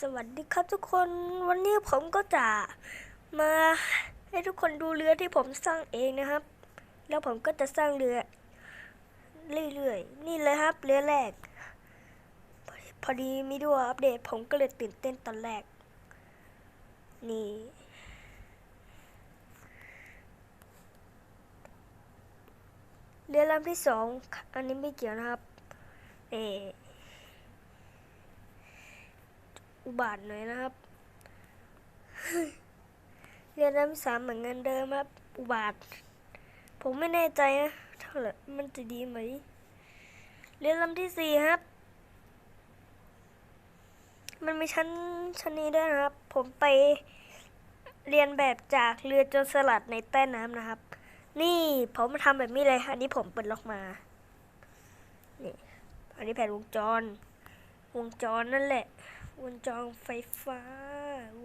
สวัสดีครับทุกคนวันนี้ผมก็จะมาให้ทุกคนดูเรือที่ผมสร้างเองนะครับ แล้วผมก็จะสร้างเรือ เรื่อยๆนี่เลยครับเรือแรก พอดีมีดูอัปเดตผมก็เลยตื่นเต้นตอนแรก นี่เรือลำที่สองอันนี้ไม่เกี่ยวนะครับเอ อุบาทหน่อยนะครับ เรียนน้ำสามเหมือนเงินเดิมครับอุบาท ผมไม่แน่ใจนะเท่าไหร่มันจะดีไหม เรียนลำที่สี่ครับ มันมีชั้นชั้นนี้ด้วยนะครับ ผมไปเรียนแบบจากเรือโจรสลัดในใต้น้ำนะครับ นี่ผมทำแบบนี้เลยอันนี้ผมเปิดล็อกมานี่อันนี้แผ่นวงจร วงจรนั่นแหละ วงจรไฟฟ้า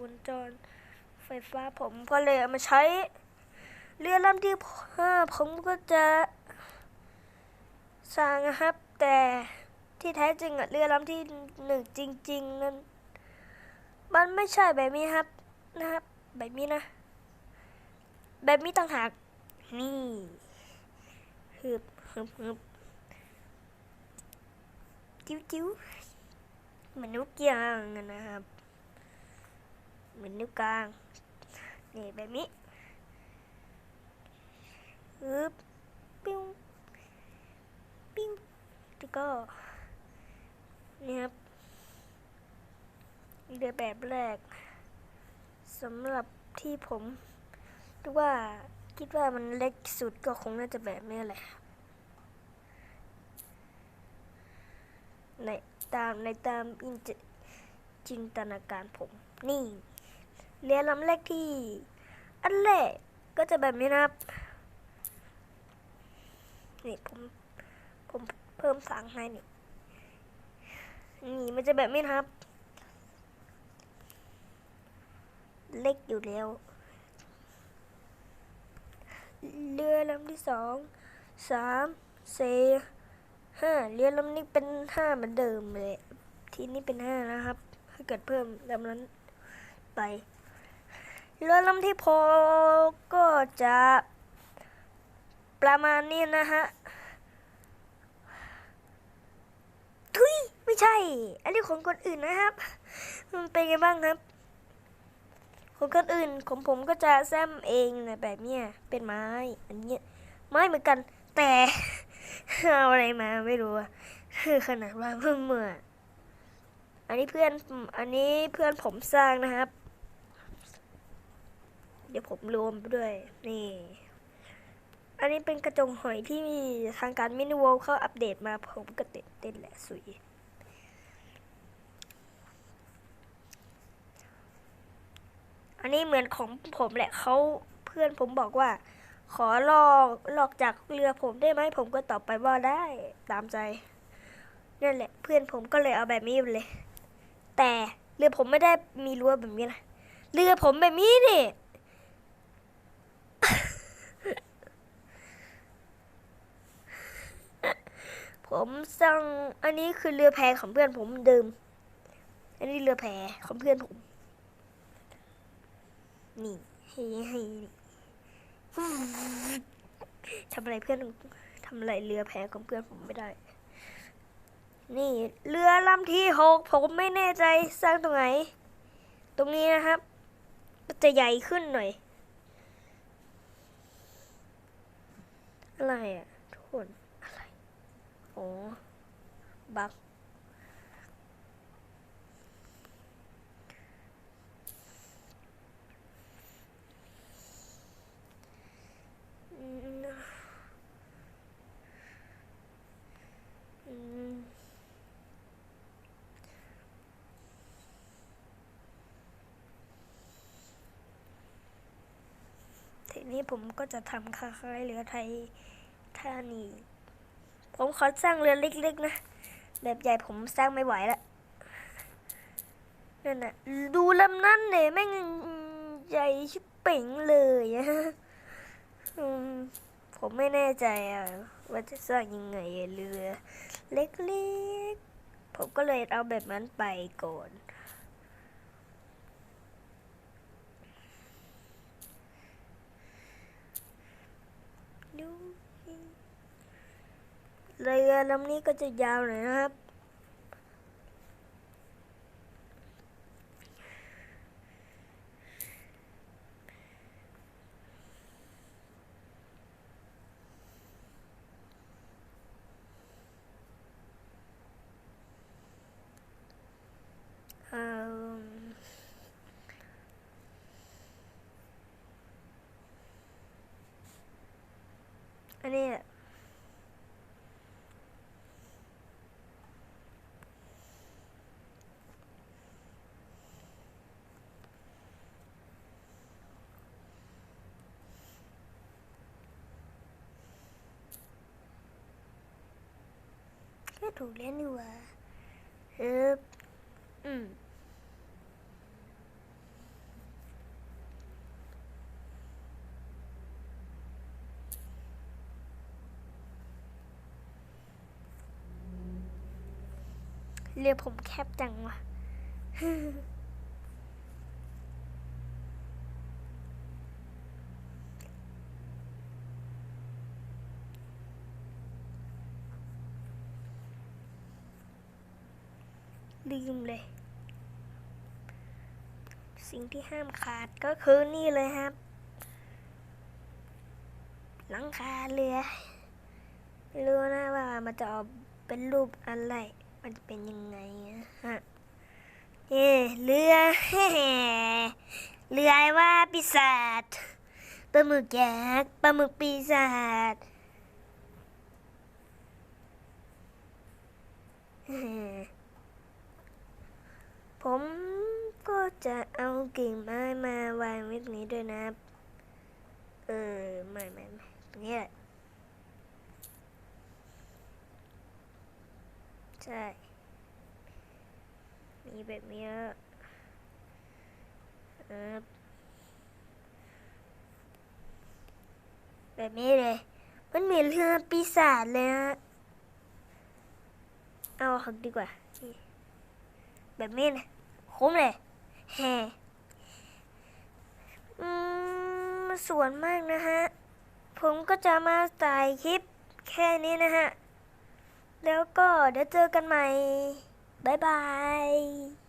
วงจรไฟฟ้าผมก็เลยเอามาใช้ เรือลำที่ห้าผมก็จะสร้างนะครับ แต่ที่แท้จริงอะเรือลำที่หนึ่งจริง ๆ นั้น มันไม่ใช่แบบนี้ครับนะครับ แบบนี้นะ แบบนี้ต่างหากนี่ฮึบฮึบฮึบจิ้วจิ้ว เหมือนนิ้วกลางนะครับ เหมือนนิ้วกลาง นี่แบบนี้อึ๊บปิ้วปิ้วแล้วก็นี่ครับเรือแบบแรกสำหรับที่ผมคิดว่าคิดว่ามันเล็กสุดก็คงน่าจะแบบนี้แหละ ในตามในตามอินจจินตนาการผม นี่เรือลำแรกที่ อันแรกก็จะแบบนี้นะครับ นี่ผมผมเพิ่มสังให้นี่นี่มันจะแบบนี้นะครับ เล็กอยู่แล้ว เรือลำที่สองสามสี่ ห้าเรือลำนี้เป็นห้าเหมือนเดิมเลย ทีนี้เป็นห้านะครับ ถ้าเกิดเพิ่มลำนั้นไปเรือลำที่พอก็จะประมาณนี้นะฮะ ทุยไม่ใช่ อันนี้ของคนอื่นนะครับ มันเป็นไงบ้างครับ ของคนอื่นของผมก็จะแซมเองนะแบบเนี้ยเป็นไม้ อันเนี้ยไม้เหมือนกันแต่ เอาอะไรมาไม่รู้อะคือขนาดว่าเพิ่งเมื่ออันนี้เพื่อน อันนี้เพื่อนผมสร้างนะครับ เดี๋ยวผมรวมไปด้วย นี่ อันนี้เป็นกระจงหอยที่ทางการมินิวอลเขาอัปเดตมาผมก็เต้นเต้นแหละสุยอันนี้เหมือนของผมแหละเขาเพื่อนผมบอกว่า ขอลอกลอกจากเรือผมได้ไหมผมก็ตอบไปว่าได้ตามใจนั่นแหละ เพื่อนผมก็เลยเอาแบบนี้เลย แต่เรือผมไม่ได้มีรั้วแบบนี้นะเรือผมแบบนี้นี่ผมสร้างอันนี้คือเรือแพของเพื่อนผมเดิม อันนี้เรือแพของเพื่อนผม นี่ให้ให้นี่ ทำอะไรเพื่อนทำอะไรเรือแพของเพื่อนผมไม่ได้ นี่เรือลำที่หกผมไม่แน่ใจสร้างตรงไหน ตรงนี้นะครับมันจะใหญ่ขึ้นหน่อย อะไรอะทุกคนอะไร โอ้บักอืมอืมที นี้ผมก็จะทำคล้ายๆเรือไทยท่านี้ผมขอสร้างเรือเล็กๆนะแบบใหญ่ผมสร้างไม่ไหวละนั่นน่ะดูลำนั้นเนี่ยแม่งใหญ่ชิบเป่งเลยอะผมไม่แน่ใจอะว่าจะสร้างยังไงเรือ เล็กๆผมก็เลยเอาแบบนั้นไปก่อน ดูเรือลำนี้ก็จะยาวหน่อยนะครับ อันนี้อะแค่ถูกเล่นดีกว่าฮึบอืม เรียผมแคบจังวะลืมเลย สิ่งที่ห้ามขาดก็คือนี่เลยครับ หลังคาเรือ ไม่รู้นะว่ามันจะออกเป็นรูปอะไร มันจะเป็นยังไงอะฮะเย่เรือเรือไอ้ว่าปีศาจปลาหมึกยักษ์ปลาหมึกปีศาจผมก็จะเอากิ่งไม้มาวางไว้ตรงนี้ด้วยนะ เออ ไม่ไม่ไม่ตรงนี้แหละ ใช่ มีแบบนี้แบแบบนี้เลย มันเหมือนเรือปีศาจเลยนะเอาหักดีกว่า แบบนี้นะคุ้มเลยแฮอืมสวนมากนะฮะ ผมก็จะมาถ่ายคลิปแค่นี้นะฮะ แล้วก็เดี๋ยวเจอกันใหม่ บ๊ายบาย